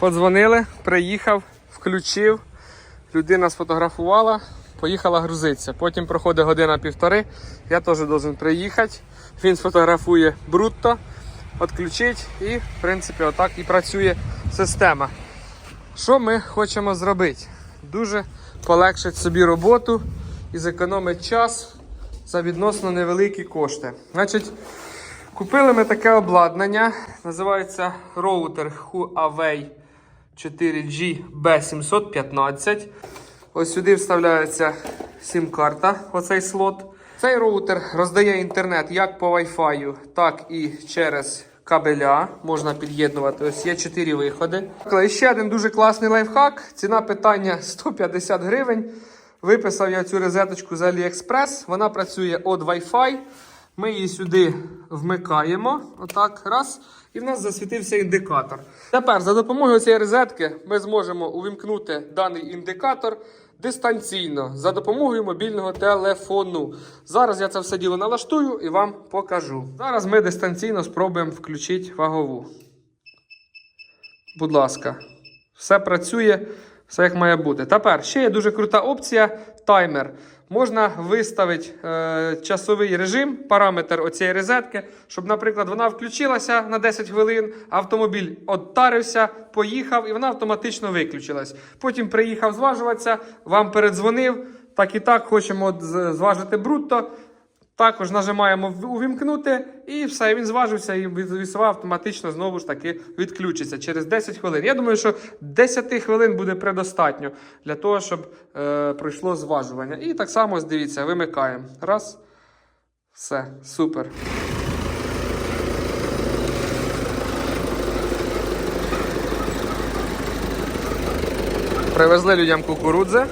Подзвонили, приїхав, включив. Людина сфотографувала, поїхала грузитися. Потім проходить година-півтори. Я теж должен приїхати. Він сфотографує брутто, відключить і, в принципі, отак і працює система. Що ми хочемо зробити? Дуже полегшити собі роботу і зекономити час за відносно невеликі кошти. Значить, купили ми таке обладнання, називається роутер Huawei 4G B715. Ось сюди вставляється сім-карта, оцей слот. Цей роутер роздає інтернет як по Wi-Fi, так і через кабеля. Можна під'єднувати. Ось є 4 виходи. І ще один дуже класний лайфхак. Ціна питання 150 гривень. Виписав я цю розеточку з AliExpress. Вона працює від Wi-Fi. Ми її сюди вмикаємо. Отак, раз. І в нас засвітився індикатор. Тепер за допомогою цієї розетки ми зможемо увімкнути даний індикатор дистанційно за допомогою мобільного телефону. Зараз я це все діло налаштую і вам покажу. Зараз ми дистанційно спробуємо включити вагову. Будь ласка, все працює, все як має бути. Тепер ще є дуже крута опція таймер. Можна виставити е, часовий режим, параметр оцієї розетки, щоб, наприклад, вона включилася на 10 хвилин, автомобіль оттарився, поїхав і вона автоматично виключилась. Потім приїхав зважуватися, вам передзвонив. Так і так хочемо зважити брутто. Також нажимаємо увімкнути і все, він зважився і вісова автоматично знову ж таки відключиться через 10 хвилин. Я думаю, що 10 хвилин буде предостатньо для того, щоб е, пройшло зважування. І так само, ось дивіться, вимикаємо. Раз. Все, супер. Привезли людям кукурудзи.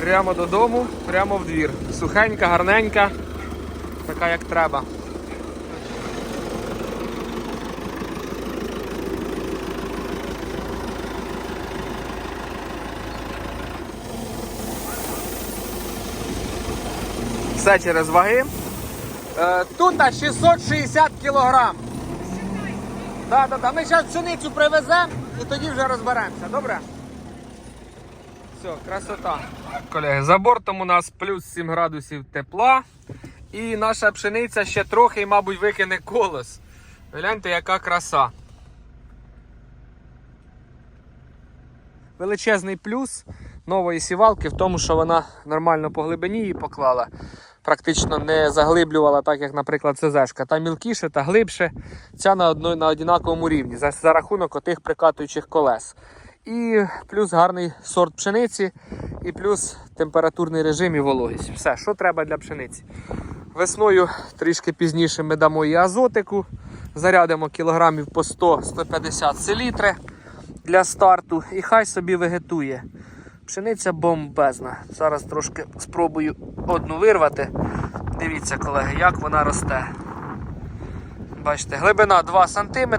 Прямо додому, прямо в двір. Сухенька, гарненька, така як треба. Все через ваги. Е, тут 660 кілограм. Так, так, так. Ми зараз пшеницю привеземо і тоді вже розберемося, добре? Все, красота. Колеги, за бортом у нас плюс 7 градусів тепла. І наша пшениця ще трохи, мабуть, викине колос. Гляньте, яка краса. Величезний плюс нової сівалки в тому, що вона нормально по глибині її поклала. Практично не заглиблювала, так як, наприклад, ЦЗшка. Та мілкіше та глибше. Ця на одно, на однаковому рівні за, за рахунок отих прикатуючих колес. І плюс гарний сорт пшениці, і плюс температурний режим і вологість. Все, що треба для пшениці. Весною трішки пізніше ми дамо її азотику, зарядимо кілограмів по 100-150 селітри для старту і хай собі вегетує. Пшениця бомбезна. Зараз трошки спробую одну вирвати. Дивіться, колеги, як вона росте. Бачите, глибина 2 см.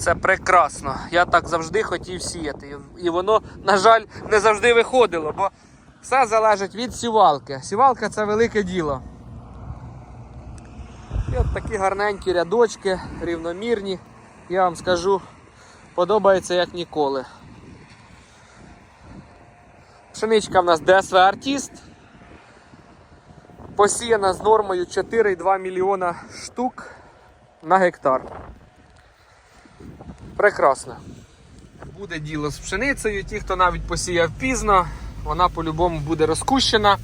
Це прекрасно. Я так завжди хотів сіяти. І воно, на жаль, не завжди виходило, бо все залежить від сівалки. Сівалка це велике діло. І от такі гарненькі рядочки, рівномірні. Я вам скажу, подобається як ніколи. Пшеничка в нас DSV Артіст. Посіяна з нормою 4,2 мільйона штук на гектар. Прекрасно. Буде діло з пшеницею. Ті, хто навіть посіяв пізно, вона по-любому буде розкущена,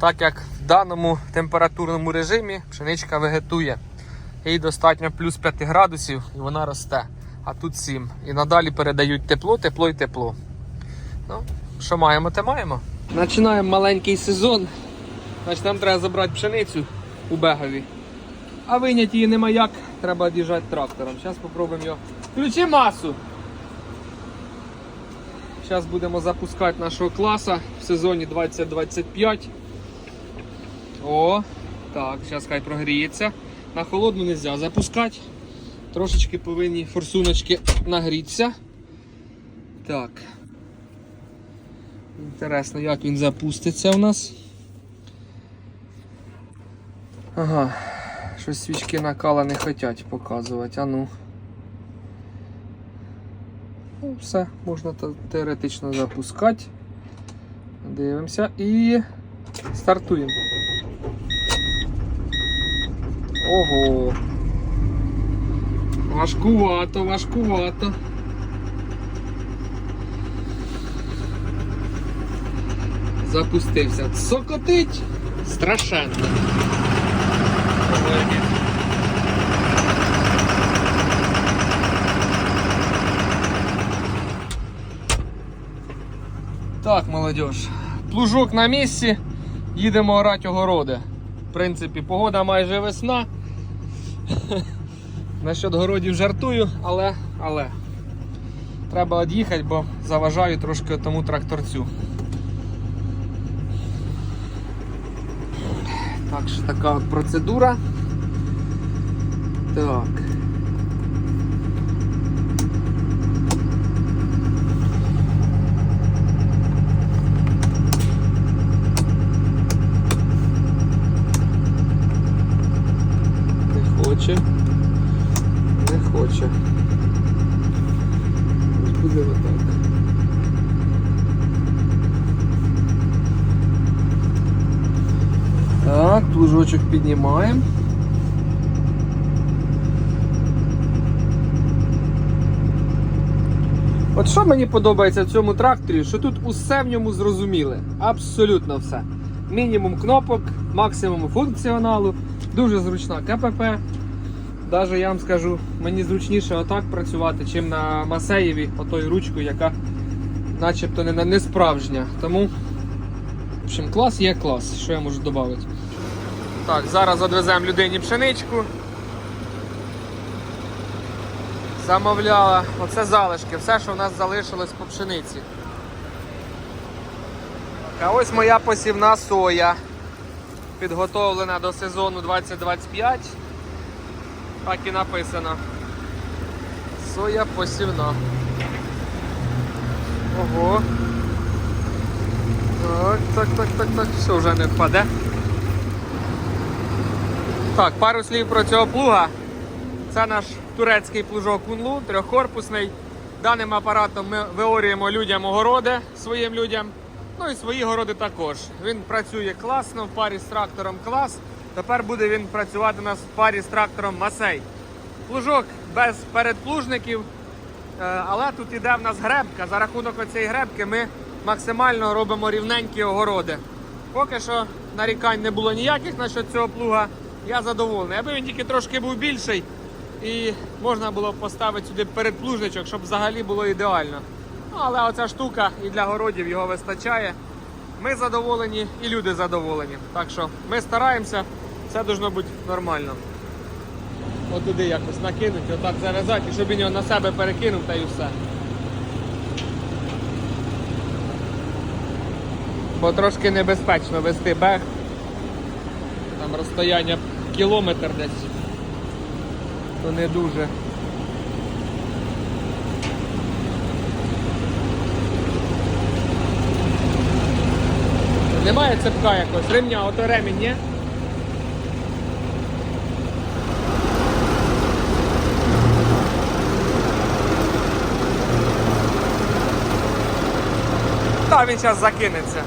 так як в даному температурному режимі пшеничка вегетує. Їй достатньо плюс 5 градусів і вона росте. А тут 7. І надалі передають тепло, тепло і тепло. Ну, що маємо, те маємо. Починаємо маленький сезон. Значить, нам треба забрати пшеницю у Бегові. А виняти її нема як, треба од'їжджати трактором. Зараз спробуємо його. Включи масу. Зараз будемо запускати нашого класа в сезоні 2025. О, так, зараз хай прогріється. На холодну не можна запускати. Трошечки повинні форсуночки нагрітися. Так. Інтересно, як він запуститься у нас. Ага. Щось свічки накала не хочуть показувати, а ну. Ну, все, можна теоретично запускати. Дивимося і стартуємо. Ого. Важкувато, важкувато. Запустився. Сокотить страшенно. Колеги. Так, молодіж. Плужок на місці. Їдемо орати огороди. В принципі, погода майже весна. Насчет городів жартую, але, але. Треба від'їхати, бо заважаю трошки тому тракторцю. Так що така от процедура. Так. Не хоче. Не хоче. Ось буде отак. Так, плужочок піднімаємо. От що мені подобається в цьому тракторі, що тут усе в ньому зрозуміле. Абсолютно все. Мінімум кнопок, максимум функціоналу, дуже зручна КПП. Даже я вам скажу, мені зручніше отак працювати, чим на Масеєві, отою ручкою, яка начебто не, не справжня. Тому, в общем, клас є клас. Що я можу додати? Так, зараз відвеземо людині пшеничку. Замовляла. Оце залишки, все, що в нас залишилось по пшениці. А ось моя посівна соя. Підготовлена до сезону 2025. Так і написано. Соя посівна. Ого. Так, так, так, так, так. Все вже не впаде. Так, пару слів про цього плуга. Це наш турецький плужок Кунлу, трьохкорпусний. Даним апаратом ми виорюємо людям огороди своїм людям. Ну і свої городи також. Він працює класно, в парі з трактором клас. Тепер буде він працювати у нас в парі з трактором Масей. Плужок без передплужників, е, але тут іде в нас гребка. За рахунок цієї гребки ми максимально робимо рівненькі огороди. Поки що нарікань не було ніяких насчет цього плуга. Я задоволений. Аби він тільки трошки був більший і можна було поставити сюди передплужничок, щоб взагалі було ідеально. Ну, але оця штука і для городів його вистачає. Ми задоволені і люди задоволені. Так що ми стараємося, все должно бути нормально. От туди якось накинути, отак зав'язати, щоб він його на себе перекинув та і все. Бо трошки небезпечно вести бег. Там розстояння кілометр десь. То не дуже. Немає цепка якось, ремня, ото ремінь, ні? Та він зараз закинеться.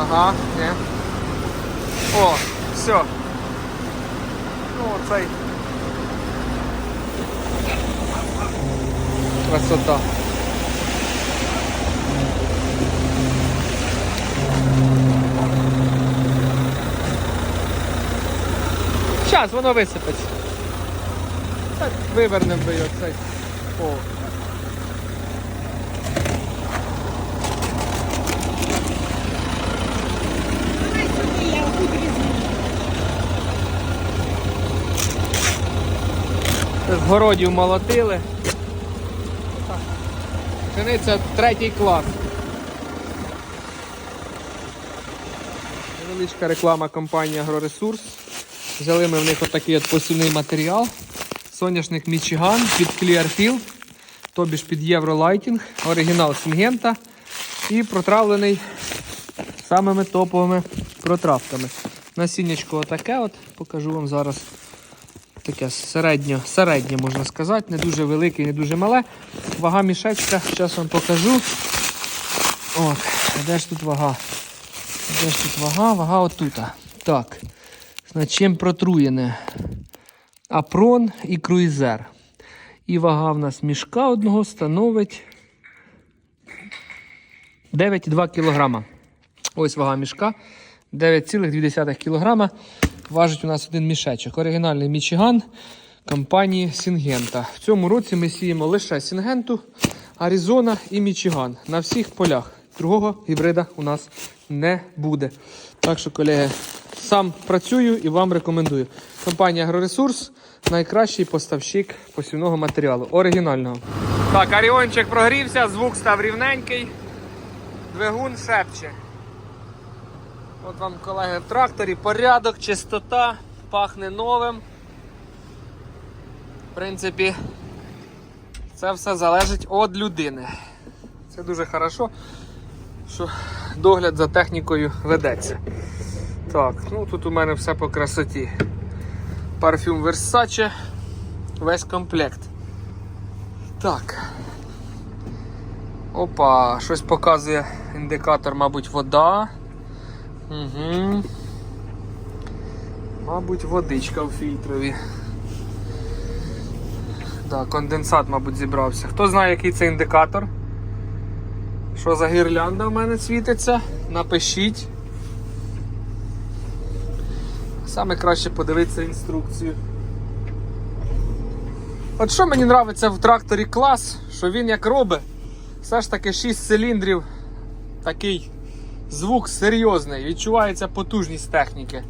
Ага, ні. О, все. Ну, оцей. Красота. Зараз воно висипеться. Так, вивернемо би його цей. О. городів молотили. Пшениця третій клас. Невеличка реклама компанії Агроресурс. Взяли ми в них отакий от посівний матеріал. Соняшник Мічиган під Clearfield, тобі ж під Євролайтінг, оригінал Сінгента і протравлений самими топовими протравками. Насіннячко отаке от, покажу вам зараз таке середньо, середнє, можна сказати, не дуже велике, не дуже мале. Вага мішечка, зараз вам покажу. От, де ж тут вага? Де ж тут вага? Вага отута. Так. Значить, чим протруєне? Апрон і круїзер. І вага в нас мішка одного становить 9,2 кг. Ось вага мішка. 9,2 кг. Важить у нас один мішечок. Оригінальний Мічиган компанії Сінгента. В цьому році ми сіємо лише Сінгенту, Аризона і Мічиган на всіх полях. Другого гібрида у нас не буде. Так що, колеги, сам працюю і вам рекомендую. Компанія Агроресурс найкращий поставщик посівного матеріалу. Оригінального. Так, Аріончик прогрівся, звук став рівненький. Двигун шепче. От вам, колеги, в тракторі порядок, чистота, пахне новим. В принципі, це все залежить від людини. Це дуже хорошо, що догляд за технікою ведеться. Так, ну тут у мене все по красоті. Парфюм Versace, весь комплект. Так. Опа, щось показує індикатор, мабуть, вода. Угу. Мабуть, водичка в фільтрові. Так, конденсат, мабуть, зібрався. Хто знає, який це індикатор? Що за гірлянда в мене світиться? Напишіть. Саме краще подивитися інструкцію. От що мені подобається в тракторі клас, що він як робить, все ж таки 6 циліндрів, такий звук серйозний, відчувається потужність техніки.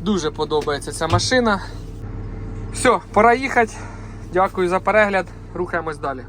Дуже подобається ця машина. Все, пора їхати. Дякую за перегляд. Рухаємось далі.